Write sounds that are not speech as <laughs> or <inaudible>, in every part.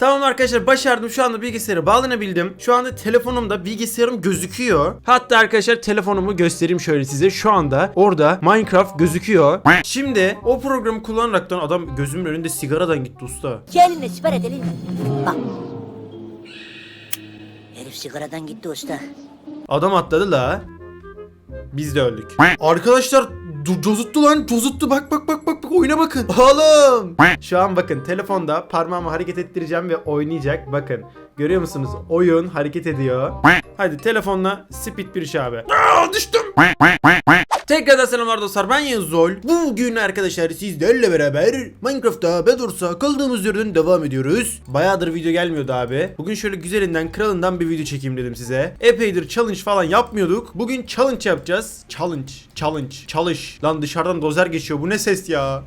Tamam arkadaşlar başardım şu anda bilgisayara bağlanabildim. Şu anda telefonumda bilgisayarım gözüküyor. Hatta arkadaşlar telefonumu göstereyim şöyle size. Şu anda orada Minecraft gözüküyor. Şimdi o programı kullanaraktan adam gözümün önünde sigaradan gitti usta. Gelin siper edelim. Bak. Herif sigaradan gitti usta. Adam atladı la. Biz de öldük. Arkadaşlar cozuttu lan cozuttu bak bak bak bak oyuna bakın. Oğlum. Şu an bakın telefonda parmağımı hareket ettireceğim ve oynayacak. Bakın görüyor musunuz? Oyun hareket ediyor. Hadi telefonla speed bir şey abi. Aa, düştüm. Tekrardan selamlar dostlar ben Yağız Zol. Bugün arkadaşlar sizlerle beraber Minecraft'ta Bedwars'a kaldığımız yerden devam ediyoruz. Bayağıdır video gelmiyordu abi. Bugün şöyle güzelinden kralından bir video çekeyim dedim size. Epeydir challenge falan yapmıyorduk. Bugün challenge yapacağız. Challenge, challenge, çalış. Lan dışarıdan dozer geçiyor bu ne ses ya?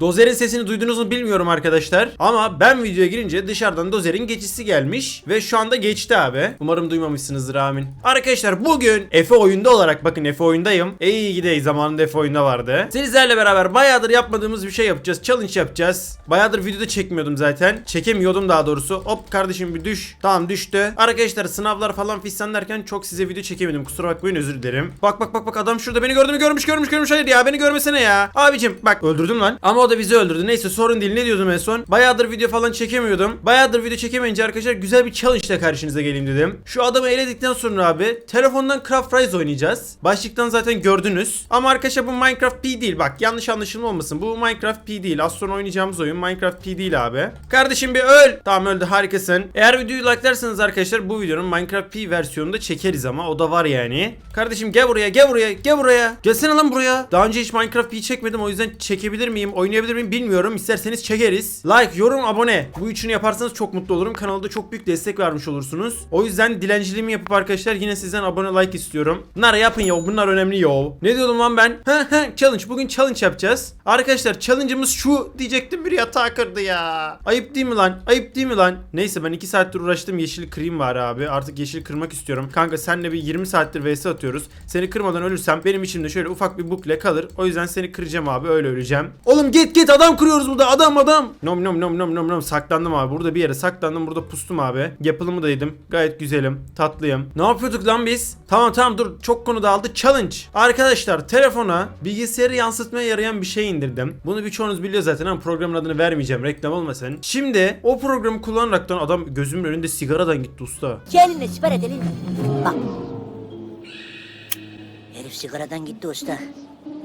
Dozer'in sesini duydunuz mu bilmiyorum arkadaşlar. Ama ben videoya girince dışarıdan Dozer'in geçişi gelmiş. Ve şu anda geçti abi. Umarım duymamışsınızdır amin. Arkadaşlar bugün Efe oyunda olarak bakın Efe oyundayım. İyi gidey zamanında Efe oyunda vardı. Sizlerle beraber bayağıdır yapmadığımız bir şey yapacağız. Challenge yapacağız. Bayağıdır videoda çekmiyordum zaten. Çekemiyordum daha doğrusu. Hop kardeşim bir düş. Tamam düştü. Arkadaşlar sınavlar falan fistan derken çok size video çekemedim. Kusura bakmayın özür dilerim. Bak bak bak bak adam şurada beni gördü mü görmüş görmüş görmüş. Hayır ya beni görmesene ya. Abicim bak öldürdüm lan. Ama o da bizi öldürdü. Neyse sorun değil. Ne diyordum en son? Bayağıdır video falan çekemiyordum. Bayağıdır video çekemeyince arkadaşlar güzel bir challenge ile karşınıza geleyim dedim. Şu adamı eledikten sonra abi telefondan Craft Rise oynayacağız. Başlıktan zaten gördünüz. Ama arkadaşlar bu Minecraft P değil. Bak yanlış anlaşılma olmasın. Bu Minecraft P değil. Az sonra oynayacağımız oyun Minecraft P değil abi. Kardeşim bir öl. Tamam öldü harikasın. Eğer videoyu like'larsanız arkadaşlar bu videonun Minecraft P versiyonunu da çekeriz ama o da var yani. Kardeşim gel buraya gel buraya gel buraya. Gelsene lan buraya. Daha önce hiç Minecraft P çekmedim o yüzden çekebilir miyim oynayabilir miyim bilmiyorum. İsterseniz çekeriz. Like, yorum, abone. Bu üçünü yaparsanız çok mutlu olurum. Kanalda çok büyük destek vermiş olursunuz. O yüzden dilenciliğimi yapıp arkadaşlar yine sizden abone like istiyorum. Bunlar yapın ya bunlar önemli yo. Ne diyordum lan ben? Ha ha challenge. Bugün challenge yapacağız. Arkadaşlar challenge'ımız şu diyecektim bir yatağı kırdı ya. Ayıp değil mi lan? Ayıp değil mi lan? Neyse ben 2 saattir uğraştım yeşil kırayım var abi. Artık yeşil kırmak istiyorum. Kanka senle bir 20 saattir vs atıyoruz. Seni kırmadan ölürsem benim içimde şöyle ufak bir bukle kalır. O yüzden seni kıracağım abi öyle öleceğim. Oğlum git git adam kırıyoruz burada adam adam. Nom nom nom nom nom nom saklandım abi. Burada bir yere saklandım. Burada pustum abi. Yapılımı da yedim. Gayet güzelim. Tatlıyım. Ne yapıyorduk lan biz? Tamam tamam dur. Çok konu dağıldı. Challenge. Arkadaşlar telefona bilgisayarı yansıtmaya yarayan bir şey indirdim. Bunu birçoğunuz biliyor zaten ama programın adını vermeyeceğim. Reklam olmasın. Şimdi o programı kullanaraktan adam gözümün önünde sigaradan gitti usta. Gelin siper edelim. Bak. Herif sigaradan gitti usta.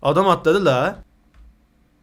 Adam atladı la.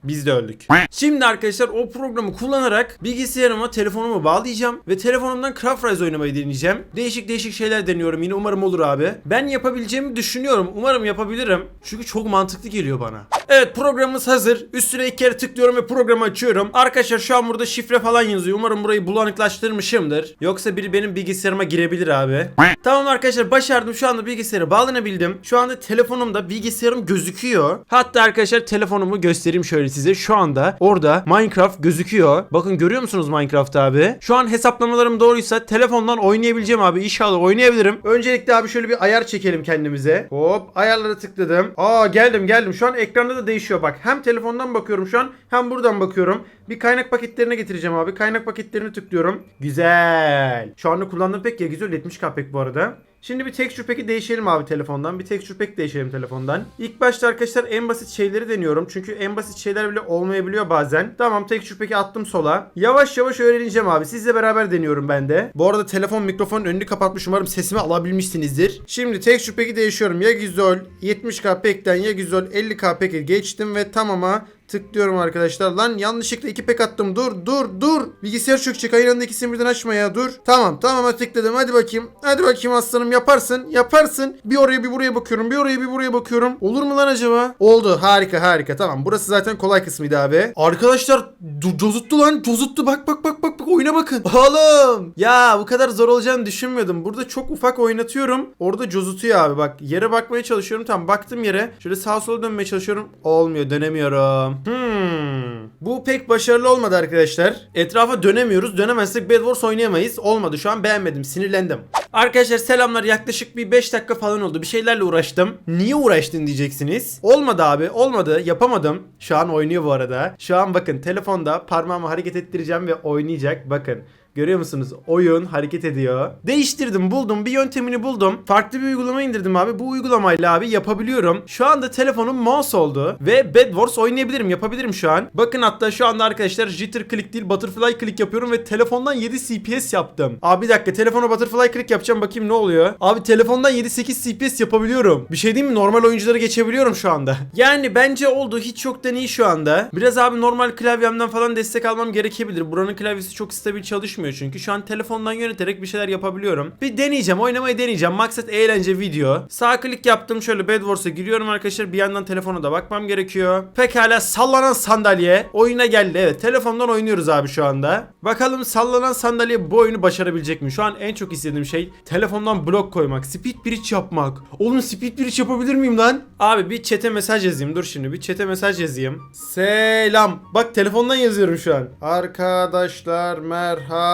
Biz de öldük. Şimdi arkadaşlar o programı kullanarak bilgisayarıma telefonumu bağlayacağım ve telefonumdan Craft Rise oynamayı deneyeceğim. Değişik değişik şeyler deniyorum yine umarım olur abi. Ben yapabileceğimi düşünüyorum. Umarım yapabilirim. Çünkü çok mantıklı geliyor bana. Evet programımız hazır. Üstüne iki kere tıklıyorum ve programı açıyorum. Arkadaşlar şu an burada şifre falan yazıyor. Umarım burayı bulanıklaştırmışımdır. Yoksa biri benim bilgisayarıma girebilir abi. Tamam arkadaşlar başardım. Şu anda bilgisayara bağlanabildim. Şu anda telefonumda bilgisayarım gözüküyor. Hatta arkadaşlar telefonumu göstereyim şöyle size. Şu anda orada Minecraft gözüküyor. Bakın görüyor musunuz Minecraft abi? Şu an hesaplamalarım doğruysa telefondan oynayabileceğim abi. İnşallah oynayabilirim. Öncelikle abi şöyle bir ayar çekelim kendimize. Hop ayarlara tıkladım. Aa geldim geldim. Şu an ekranda da değişiyor bak. Hem telefondan bakıyorum şu an hem buradan bakıyorum. Bir kaynak paketlerine getireceğim abi. Kaynak paketlerini tıklıyorum. Güzel. Şu anda kullandığım pek ya güzel 70k pek bu arada. Şimdi bir texture pack'i değişelim abi telefondan. Bir texture pack değişelim telefondan. İlk başta arkadaşlar en basit şeyleri deniyorum. Çünkü en basit şeyler bile olmayabiliyor bazen. Tamam texture pack'i attım sola. Yavaş yavaş öğreneceğim abi. Sizle beraber deniyorum ben de. Bu arada telefon mikrofonun önünü kapatmış. Umarım sesimi alabilmişsinizdir. Şimdi texture pack'i değişiyorum. Ya güzel 70k pack'ten ya güzel 50k pack'e geçtim ve tamama Tıklıyorum arkadaşlar. Lan yanlışlıkla iki pek attım. Dur dur dur. Bilgisayar çökecek. Aynı anda ikisini birden açma ya. Dur. Tamam tamam tıkladım. Hadi bakayım. Hadi bakayım aslanım yaparsın. Yaparsın. Bir oraya bir buraya bakıyorum. Bir oraya bir buraya bakıyorum. Olur mu lan acaba? Oldu. Harika harika. Tamam. Burası zaten kolay kısmıydı abi. Arkadaşlar co- cozuttu lan. Cozuttu. Bak bak bak bak bak. Oyuna bakın. Oğlum. Ya bu kadar zor olacağını düşünmüyordum. Burada çok ufak oynatıyorum. Orada cozutuyor abi. Bak yere bakmaya çalışıyorum. Tamam baktım yere. Şöyle sağa sola dönmeye çalışıyorum. Olmuyor. Dönemiyorum. Hmm. Bu pek başarılı olmadı arkadaşlar. Etrafa dönemiyoruz. Dönemezsek Bed Wars oynayamayız. Olmadı şu an beğenmedim. Sinirlendim. Arkadaşlar selamlar. Yaklaşık bir 5 dakika falan oldu. Bir şeylerle uğraştım. Niye uğraştın diyeceksiniz. Olmadı abi. Olmadı. Yapamadım. Şu an oynuyor bu arada. Şu an bakın telefonda parmağımı hareket ettireceğim ve oynayacak. Bakın. Görüyor musunuz? Oyun hareket ediyor. Değiştirdim, buldum. Bir yöntemini buldum. Farklı bir uygulama indirdim abi. Bu uygulamayla abi yapabiliyorum. Şu anda telefonum mouse oldu. Ve Bed Wars oynayabilirim, yapabilirim şu an. Bakın hatta şu anda arkadaşlar jitter click değil butterfly click yapıyorum ve telefondan 7 CPS yaptım. Abi bir dakika telefona butterfly click yapacağım bakayım ne oluyor. Abi telefondan 7-8 CPS yapabiliyorum. Bir şey diyeyim mi? Normal oyuncuları geçebiliyorum şu anda. <laughs> Yani bence oldu. Hiç çoktan iyi şu anda. Biraz abi normal klavyemden falan destek almam gerekebilir. Buranın klavyesi çok stabil çalışmıyor çünkü. Şu an telefondan yöneterek bir şeyler yapabiliyorum. Bir deneyeceğim. Oynamayı deneyeceğim. Maksat eğlence video. Sağ klik yaptım. Şöyle Bed Wars'a giriyorum arkadaşlar. Bir yandan telefona da bakmam gerekiyor. Pekala sallanan sandalye. Oyuna geldi. Evet telefondan oynuyoruz abi şu anda. Bakalım sallanan sandalye bu oyunu başarabilecek mi? Şu an en çok istediğim şey telefondan blok koymak. Speed bridge yapmak. Oğlum speed bridge yapabilir miyim lan? Abi bir chat'e mesaj yazayım. Dur şimdi bir chat'e mesaj yazayım. Selam. Bak telefondan yazıyorum şu an. Arkadaşlar merhaba.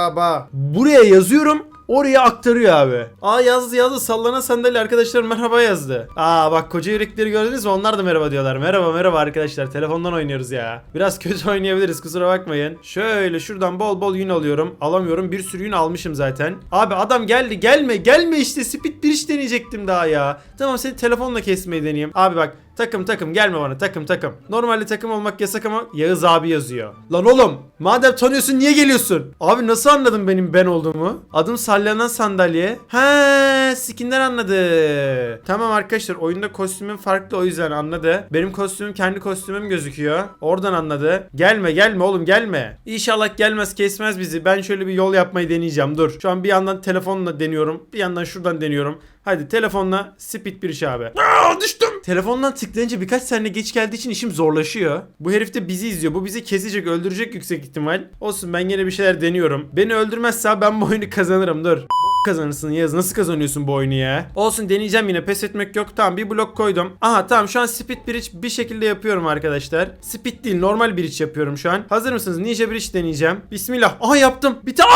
Buraya yazıyorum. Oraya aktarıyor abi. Aa yazdı yazdı sallanan sandalye arkadaşlar merhaba yazdı. Aa bak koca yürekleri gördünüz mü onlar da merhaba diyorlar. Merhaba merhaba arkadaşlar telefondan oynuyoruz ya. Biraz kötü <laughs> oynayabiliriz kusura bakmayın. Şöyle şuradan bol bol yün alıyorum. Alamıyorum bir sürü yün almışım zaten. Abi adam geldi gelme gelme işte speed bir iş deneyecektim daha ya. Tamam seni telefonla kesmeyi deneyeyim. Abi bak Takım takım gelme bana takım takım. Normalde takım olmak yasak ama Yağız abi yazıyor. Lan oğlum madem tanıyorsun niye geliyorsun? Abi nasıl anladın benim ben olduğumu? Adım sallanan sandalye. He skinden anladı. Tamam arkadaşlar oyunda kostümüm farklı o yüzden anladı. Benim kostümüm kendi kostümüm gözüküyor. Oradan anladı. Gelme gelme oğlum gelme. İnşallah gelmez kesmez bizi. Ben şöyle bir yol yapmayı deneyeceğim dur. Şu an bir yandan telefonla deniyorum. Bir yandan şuradan deniyorum. Hadi telefonla speed bir iş abi. Aa, düştüm. Telefondan tıklayınca birkaç saniye geç geldiği için işim zorlaşıyor. Bu herif de bizi izliyor. Bu bizi kesecek, öldürecek yüksek ihtimal. Olsun ben yine bir şeyler deniyorum. Beni öldürmezse ben bu oyunu kazanırım. Dur. kazanırsın Yaz. Nasıl kazanıyorsun bu oyunu ya? Olsun deneyeceğim yine. Pes etmek yok. Tamam bir blok koydum. Aha tamam şu an speed bridge bir şekilde yapıyorum arkadaşlar. Speed değil normal bridge yapıyorum şu an. Hazır mısınız? Ninja bridge deneyeceğim. Bismillah. Aha yaptım. Bir tane.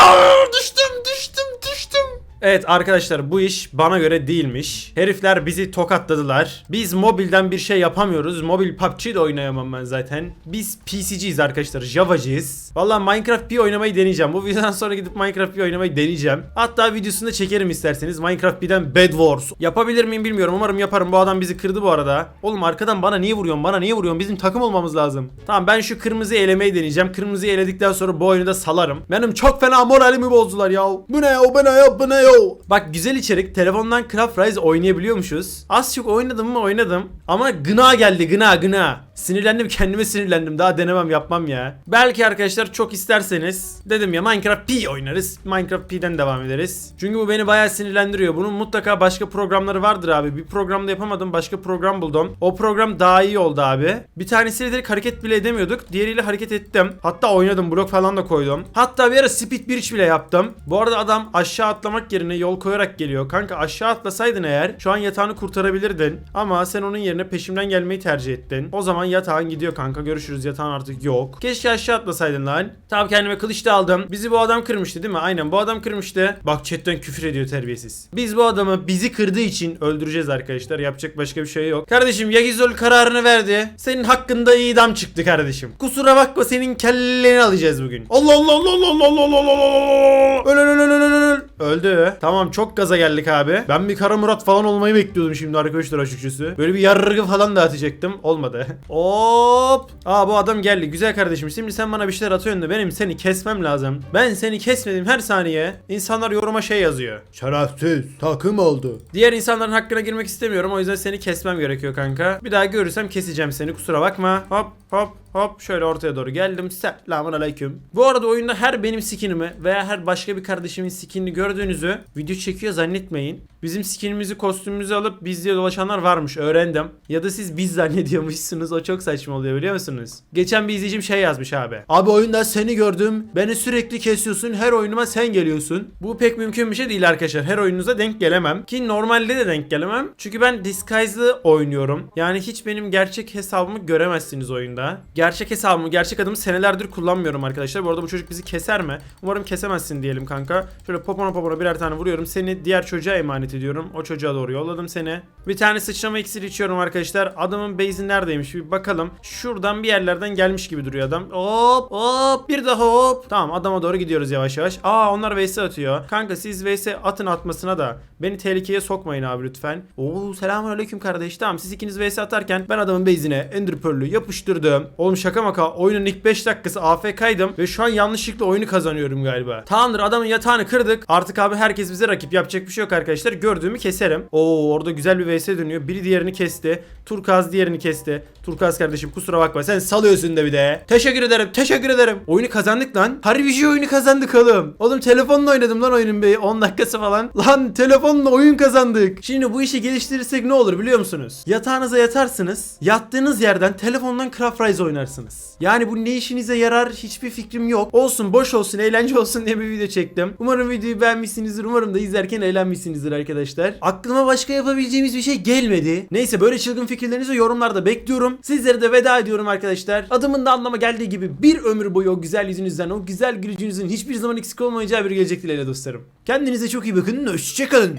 Düştüm düştüm. Evet arkadaşlar bu iş bana göre değilmiş. Herifler bizi tokatladılar. Biz mobilden bir şey yapamıyoruz. Mobil PUBG de oynayamam ben zaten. Biz PC'ciyiz arkadaşlar. Java'cıyız. Valla Minecraft P oynamayı deneyeceğim. Bu videodan sonra gidip Minecraft P oynamayı deneyeceğim. Hatta videosunu da çekerim isterseniz. Minecraft P'den Bed Wars. Yapabilir miyim bilmiyorum. Umarım yaparım. Bu adam bizi kırdı bu arada. Oğlum arkadan bana niye vuruyorsun? Bana niye vuruyorsun? Bizim takım olmamız lazım. Tamam ben şu kırmızıyı elemeyi deneyeceğim. Kırmızıyı eledikten sonra bu oyunu da salarım. Benim çok fena moralimi bozdular ya. Bu ne ya? Bu ne ya? Bu ne ya? Bak güzel içerik. Telefondan Craft Rise oynayabiliyormuşuz. Az çok oynadım mı oynadım. Ama gına geldi gına gına. Sinirlendim kendime sinirlendim. Daha denemem yapmam ya. Belki arkadaşlar çok isterseniz dedim ya Minecraft P oynarız. Minecraft P'den devam ederiz. Çünkü bu beni bayağı sinirlendiriyor. Bunun mutlaka başka programları vardır abi. Bir programda yapamadım. Başka program buldum. O program daha iyi oldu abi. Bir tanesiyle direkt hareket bile edemiyorduk. Diğeriyle hareket ettim. Hatta oynadım. Blok falan da koydum. Hatta bir ara speed bridge bile yaptım. Bu arada adam aşağı atlamak yerine yol koyarak geliyor. Kanka aşağı atlasaydın eğer şu an yatağını kurtarabilirdin. Ama sen onun yerine peşimden gelmeyi tercih ettin. O zaman yatağın gidiyor kanka. Görüşürüz yatağın artık yok. Keşke aşağı atlasaydın lan. Tamam kendime kılıç da aldım. Bizi bu adam kırmıştı değil mi? Aynen bu adam kırmıştı. Bak chatten küfür ediyor terbiyesiz. Biz bu adamı bizi kırdığı için öldüreceğiz arkadaşlar. Yapacak başka bir şey yok. Kardeşim Yagizol kararını verdi. Senin hakkında idam çıktı kardeşim. Kusura bakma senin kelleni alacağız bugün. Allah Allah Allah Allah Allah Allah Allah Allah Öl öl öl öl öl öl. Öldü. Tamam çok gaza geldik abi. Ben bir Kara Murat falan olmayı bekliyordum şimdi arkadaşlar açıkçası. Böyle bir yargı falan dağıtacaktım. Olmadı. <laughs> Hop. Aa bu adam geldi. Güzel kardeşim. Şimdi sen bana bir şeyler atıyorsun da benim seni kesmem lazım. Ben seni kesmedim her saniye. İnsanlar yoruma şey yazıyor. Şerefsiz takım oldu. Diğer insanların hakkına girmek istemiyorum. O yüzden seni kesmem gerekiyor kanka. Bir daha görürsem keseceğim seni. Kusura bakma. Hop hop hop şöyle ortaya doğru geldim. Selamun aleyküm. Bu arada oyunda her benim skinimi veya her başka bir kardeşimin skinini gördüğünüzü video çekiyor zannetmeyin. Bizim skinimizi kostümümüzü alıp biz diye dolaşanlar varmış öğrendim. Ya da siz biz zannediyormuşsunuz o çok saçma oluyor biliyor musunuz? Geçen bir izleyicim şey yazmış abi. Abi oyunda seni gördüm. Beni sürekli kesiyorsun. Her oyunuma sen geliyorsun. Bu pek mümkün bir şey değil arkadaşlar. Her oyununuza denk gelemem. Ki normalde de denk gelemem. Çünkü ben Disguise'lı oynuyorum. Yani hiç benim gerçek hesabımı göremezsiniz oyunda. Gerçek hesabımı, gerçek adımı senelerdir kullanmıyorum arkadaşlar. Bu arada bu çocuk bizi keser mi? Umarım kesemezsin diyelim kanka. Şöyle popona popona birer tane vuruyorum. Seni diğer çocuğa emanet ediyorum. O çocuğa doğru yolladım seni. Bir tane sıçrama iksiri içiyorum arkadaşlar. Adamın base'i neredeymiş bir bakalım. Şuradan bir yerlerden gelmiş gibi duruyor adam. Hop hop bir daha hop. Tamam adama doğru gidiyoruz yavaş yavaş. Aa onlar vs atıyor. Kanka siz vs atın atmasına da beni tehlikeye sokmayın abi lütfen. Oo selamünaleyküm kardeş. Tamam siz ikiniz vs atarken ben adamın base'ine Ender Pearl'ü yapıştırdım. Oğlum şaka maka oyunun ilk 5 dakikası AFK'ydım ve şu an yanlışlıkla oyunu kazanıyorum galiba. Tamamdır adamın yatağını kırdık. Artık abi herkes bize rakip yapacak bir şey yok arkadaşlar. Gördüğümü keserim. Oo orada güzel bir vs dönüyor. Biri diğerini kesti. Turkaz diğerini kesti. Turkaz kardeşim kusura bakma sen salıyorsun da bir de. Teşekkür ederim teşekkür ederim. Oyunu kazandık lan. Harbici oyunu kazandık oğlum. Oğlum telefonla oynadım lan oyunun bir 10 dakikası falan. Lan telefonla oyun kazandık. Şimdi bu işi geliştirirsek ne olur biliyor musunuz? Yatağınıza yatarsınız. Yattığınız yerden telefondan Craft Rise oynarsınız. Yani bu ne işinize yarar hiçbir fikrim yok. Olsun boş olsun eğlence olsun diye bir video çektim. Umarım videoyu beğenmişsinizdir. Umarım da izlerken eğlenmişsinizdir arkadaşlar. Aklıma başka yapabileceğimiz bir şey gelmedi. Neyse böyle çılgın fikirlerinizi yorumlarda bekliyorum. Sizlere de veda ediyorum arkadaşlar. Adımın da anlama geldiği gibi bir ömür boyu o güzel yüzünüzden, o güzel gülücünüzün hiçbir zaman eksik olmayacağı bir gelecek dileğiyle dostlarım. Kendinize çok iyi bakın. Hoşçakalın.